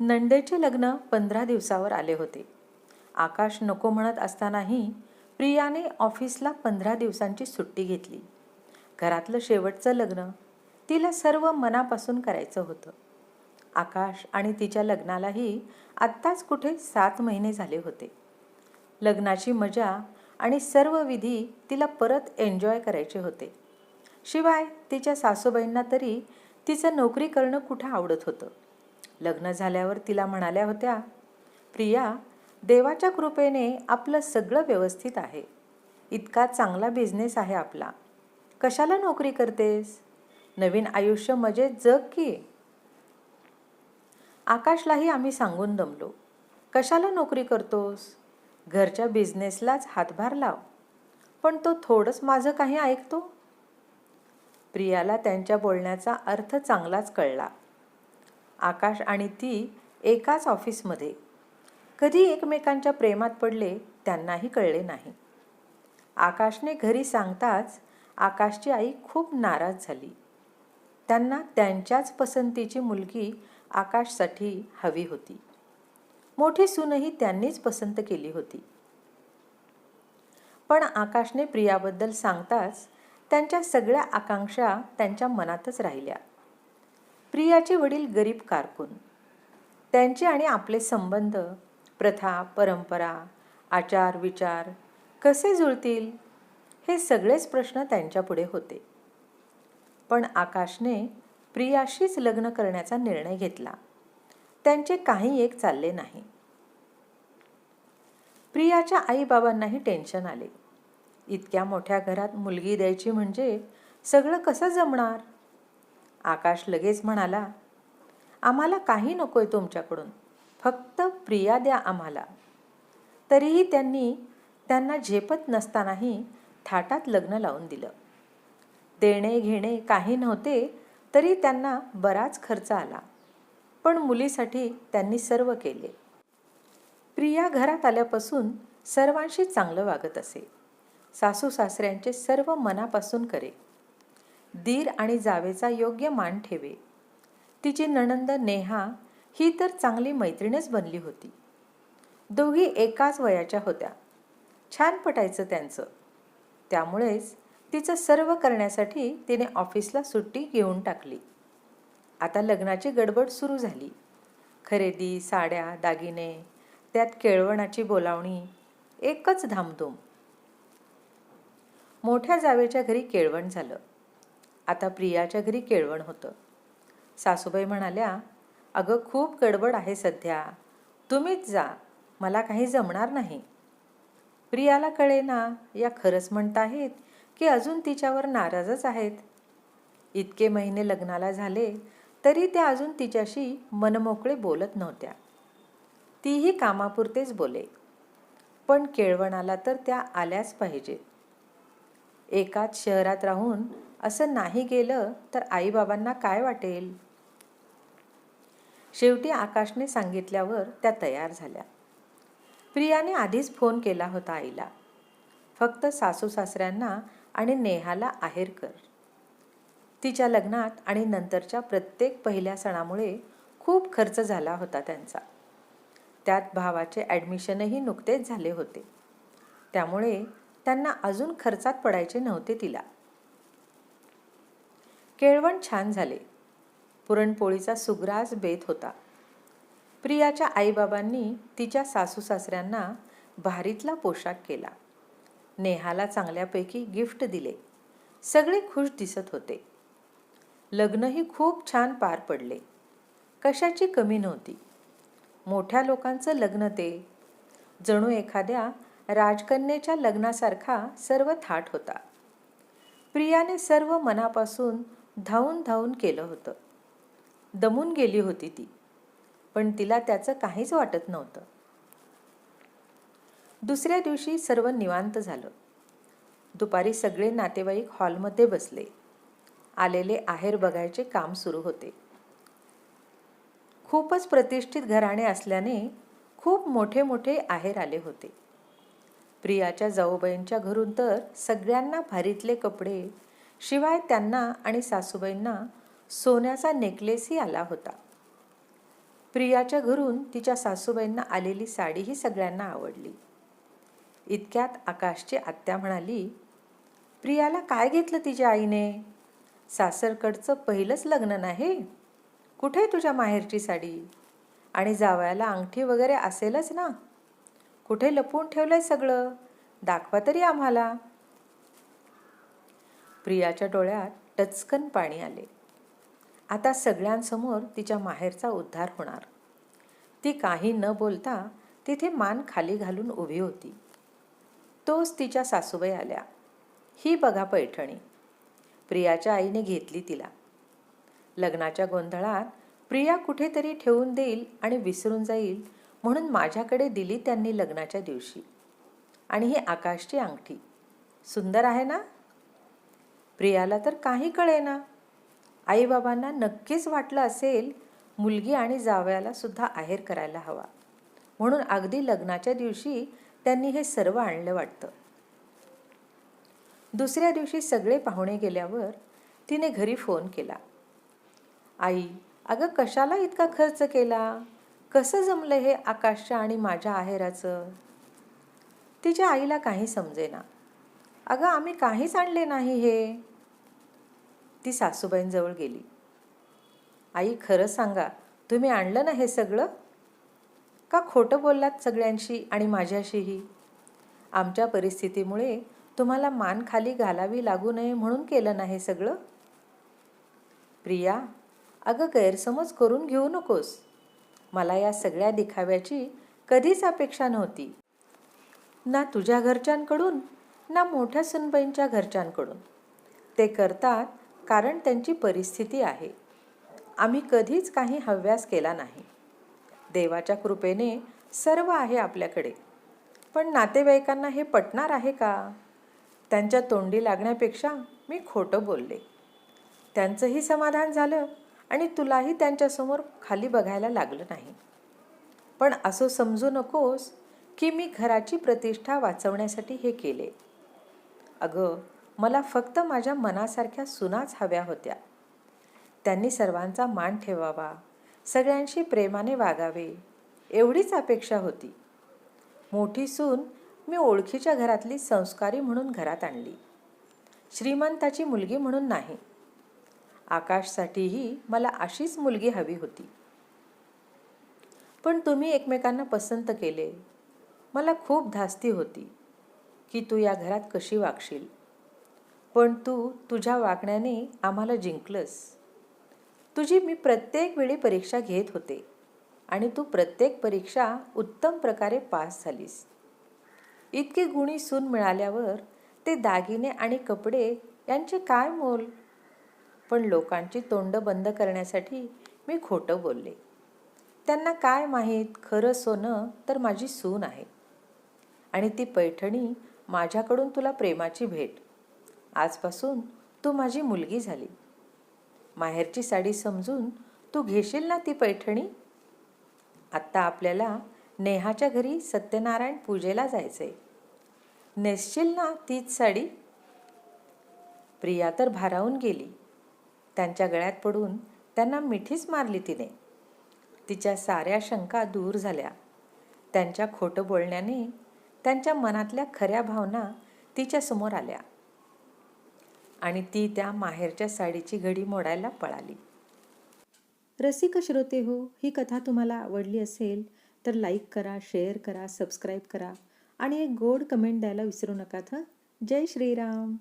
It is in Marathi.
नंदेचे लग्न पंधरा दिवसावर आले होते. आकाश नको म्हणत असतानाही प्रियाने ऑफिसला पंधरा दिवसांची सुट्टी घेतली. घरातलं शेवटचं लग्न तिला सर्व मनापासून करायचं होतं. आकाश आणि तिच्या लग्नालाही आत्ताच कुठे सात महिने झाले होते. लग्नाची मजा आणि सर्व विधी तिला परत एन्जॉय करायचे होते. शिवाय तिच्या सासूबाईंना तरी तिचं नोकरी करणं कुठं आवडत होतं? लग्न झाल्यावर तिला म्हणाल्या होत्या प्रिया देवाच्या कृपेने आपलं सगळं व्यवस्थित आहे. इतका चांगला बिझनेस आहे आपला. कशाला नोकरी करतेस? नवीन आयुष्य मजेत जग की? आकाशलाही आम्ही सांगून दमलो. कशाला नोकरी करतोस? घरच्या बिझनेसलाच हातभार लाव. पण तो थोडंच माझं काही ऐकतो. प्रियाला त्यांच्या बोलण्याचा अर्थ चांगलाच कळला. आकाश आणि ती एकाच ऑफिसमध्ये. कधी एकमेकांच्या प्रेमात पडले त्यांनाही कळले नाही. आकाशने घरी सांगताच आकाशची आई खूप नाराज झाली. त्यांना त्यांच्याच पसंतीची मुलगी आकाशसाठी हवी होती. मोठी सूनही त्यांनीच पसंत केली होती. पण आकाशने प्रियाबद्दल सांगताच त्यांच्या सगळ्या आकांक्षा त्यांच्या मनातच राहिल्या. प्रियाचे वडील गरीब कारकून. त्यांचे आणि आपले संबंध प्रथा परंपरा आचार विचार कसे जुळतील? हे सगळेच प्रश्न त्यांच्यापुढे होते. पण आकाशने प्रियाशीच लग्न करण्याचा निर्णय घेतला. त्यांचे काही एक चालले नाही. प्रियाच्या आईबाबांनाही टेन्शन आले. इतक्या मोठ्या घरात मुलगी द्यायची म्हणजे सगळं कसं जमणार? आकाश लगेच म्हणाला आम्हाला काही नकोय तुमच्याकडून फक्त प्रिया द्या आम्हाला. तरीही त्यांनी त्यांना झेपत नसतानाही थाटात लग्न लावून दिलं. देणे घेणे काही नव्हते तरी त्यांना बराच खर्च आला पण मुलीसाठी त्यांनी सर्व केले. प्रिया घरात आल्यापासून सर्वांशी चांगलं वागत असे. सासू सासऱ्यांचे सर्व मनापासून करे. दीर आणि जावेचा योग्य मान ठेवे. तिची नणंद नेहा ही तर चांगली मैत्रीणच बनली होती. दोघी एकाच वयाच्या होत्या. छान पटायचं त्यांचं. त्यामुळेच तिचं सर्व करण्यासाठी तिने ऑफिसला सुट्टी घेऊन टाकली. आता लग्नाची गडबड सुरू झाली. खरेदी साड्या दागिने त्यात केळवणाची बोलावणी एकच धामधूम. मोठ्या जावेच्या घरी केळवण झालं. आता प्रियाच्या घरी केळवण होतं. सासूबाई म्हणाल्या अगं खूप गडबड आहे सध्या. तुम्हीच जा. मला काही जमणार नाही. प्रियाला कळे ना या खरंच म्हणताहेत की अजून तिच्यावर नाराजच आहेत. इतके महिने लग्नाला झाले तरी त्या अजून तिच्याशी मनमोकळे बोलत नव्हत्या. तीही कामापुरतेच बोले. पण केळवणाला तर त्या आल्याच पाहिजेत. एकाच शहरात राहून असं नाही गेलं तर आईबाबांना काय वाटेल? शेवटी आकाशने सांगितल्यावर त्या तयार झाल्या. प्रियाने आधीच फोन केला होता आईला. फक्त सासू सासऱ्यांना आणि नेहाला आहेर कर. तिच्या लग्नात आणि नंतरच्या प्रत्येक पहिल्या सणामुळे खूप खर्च झाला होता त्यांचा. त्यात भावाचे ॲडमिशनही नुकतेच झाले होते. त्यामुळे त्यांना अजून खर्चात पडायचे नव्हते तिला. केळवण छान झाले. पुरणपोळीचा सुग्रास बेत होता. प्रियाच्या आईबाबांनी तिच्या सासू सासऱ्यांना भारीतला पोशाख केला. नेहाला चांगल्यापैकी गिफ्ट दिले. सगळे खुश दिसत होते. लग्नही खूप छान पार पडले. कशाची कमी नव्हती. मोठ्या लोकांचं लग्न ते. जणू एखाद्या राजकन्येच्या लग्नासारखा सर्व थाट होता. प्रियाने सर्व मनापासून धावून धावून केलं होतं. दमून गेली होती ती पण तिला त्याचं काहीच वाटत नव्हतं. दुसऱ्या दिवशी सर्व निवांत झालं. दुपारी सगळे नातेवाईक हॉलमध्ये बसले. आलेले आहेर बघायचे काम सुरू होते. खूपच प्रतिष्ठित घराणे असल्याने खूप मोठे मोठे आहेर आले होते. प्रियाच्या जाऊबाईंच्या घरून तर सगळ्यांना भारीतले कपडे शिवाय त्यांना आणि सासूबाईंना सोन्याचा नेकलेसही आला होता. प्रियाच्या घरून तिच्या सासूबाईंना आलेली साडीही सगळ्यांना आवडली. इतक्यात आकाशची आत्या म्हणाली प्रियाला काय घेतलं तिच्या आईने? सासरकडचं पहिलंच लग्न नाही? कुठे तुझ्या माहेरची साडी? आणि जावयाला अंगठी वगैरे असेलच ना? कुठे लपवून ठेवलंय सगळं? दाखवा तरी आम्हाला. प्रियाच्या डोळ्यात टचकन पाणी आले. आता सगळ्यांसमोर तिच्या माहेरचा उद्धार होणार. ती काही न बोलता तिथे मान खाली घालून उभी होती. तोच तिच्या सासूबाई आल्या. ही बघा पैठणी. प्रियाच्या आईने घेतली तिला. लग्नाच्या गोंधळात प्रिया कुठेतरी ठेवून देईल आणि विसरून जाईल म्हणून माझ्याकडे दिली त्यांनी लग्नाच्या दिवशी. आणि ही आकाशची अंगठी. सुंदर आहे ना? प्रियाला तर काही कळेना. आईबाबांना नक्कीच वाटलं असेल मुलगी आणि जावयाला सुद्धा आहेर करायला हवा. म्हणून अगदी लग्नाच्या दिवशी त्यांनी हे सर्व आणलं वाटतं. दुसऱ्या दिवशी सगळे पाहुणे गेल्यावर तिने घरी फोन केला. आई अगं कशाला इतका खर्च केला? कसं जमलं हे आकाशच्या आणि माझ्या आहेराचं? तिच्या आईला काही समजेना. अगं आम्ही काहीच आणले नाही हे. ती सासूबाईंजवळ गेली. आई खरं सांगा तुम्ही आणलं ना हे सगळं? का खोटं बोललात सगळ्यांशी आणि माझ्याशीही? आमच्या परिस्थितीमुळे तुम्हाला मान खाली घालावी लागू नये म्हणून केलं ना हे सगळं? प्रिया अगं गैरसमज करून घेऊ नकोस. मला या सगळ्या दिखाव्याची कधीच अपेक्षा नव्हती. ना तुझ्या घरच्यांकडून ना मोठ्या सुनबाईंच्या घरच्यांकडून. ते करतात कारण त्यांची परिस्थिती आहे. आम्ही कधीच काही हव्यास केला नाही. देवाच्या कृपेने सर्व आहे आपल्याकडे. पण नातेवाईकांना हे पटणार आहे का? त्यांच्या तोंडी लागण्यापेक्षा मी खोटं बोलले. त्यांचंही समाधान झालं आणि तुलाही त्यांच्यासमोर खाली बघायला लागलं नाही. पण असं समजू नकोस की मी घराची प्रतिष्ठा वाचवण्यासाठी हे केले. अगं मला फक्त माझ्या मनासारख्या सुनाच हव्या होत्या. त्यांनी सर्वांचा मान ठेवावा. सगळ्यांशी प्रेमाने वागावे. एवढीच अपेक्षा होती. मोठी सून मी ओळखीच्या घरातली संस्कारी म्हणून घरात आणली. श्रीमंताची मुलगी म्हणून नाही. आकाशसाठीही मला अशीच मुलगी हवी होती. पण तुम्ही एकमेकांना पसंत केले. मला खूप धास्ती होती की तू या घरात कशी वागशील? पण तू तुझ्या वागण्याने आम्हाला जिंकलंस. तुझी मी प्रत्येक वेळी परीक्षा घेत होते आणि तू प्रत्येक परीक्षा उत्तम प्रकारे पास झालीस. इतकी गुणी सून मिळाल्यावर ते दागिने आणि कपडे यांचे काय मोल? पण लोकांची तोंड बंद करण्यासाठी मी खोटं बोलले. त्यांना काय माहीत खरं सोनं तर माझी सून आहे. आणि ती पैठणी माझ्याकडून तुला प्रेमाची भेट. आजपासून तू माझी मुलगी झाली. माहेरची साडी समजून तू घेशील ना ती पैठणी? आत्ता आपल्याला नेहाच्या घरी सत्यनारायण पूजेला जायचंय. नेसशील ना तीच साडी? प्रिया तर भारावून गेली. त्यांच्या गळ्यात पडून त्यांना मिठीच मारली तिने. तिच्या साऱ्या शंका दूर झाल्या. त्यांच्या खोटं बोलण्याने त्यांच्या मनातल्या खऱ्या भावना तिच्यासमोर आल्या. आणि ती त्या माहेरच्या साडीची घडी मोडायला पळाली. रसिक श्रोते हो ही कथा तुम्हाला आवडली असेल तर लाईक करा शेअर करा सबस्क्राईब करा आणि एक गोड कमेंट द्यायला विसरू नका हं? जय श्रीराम.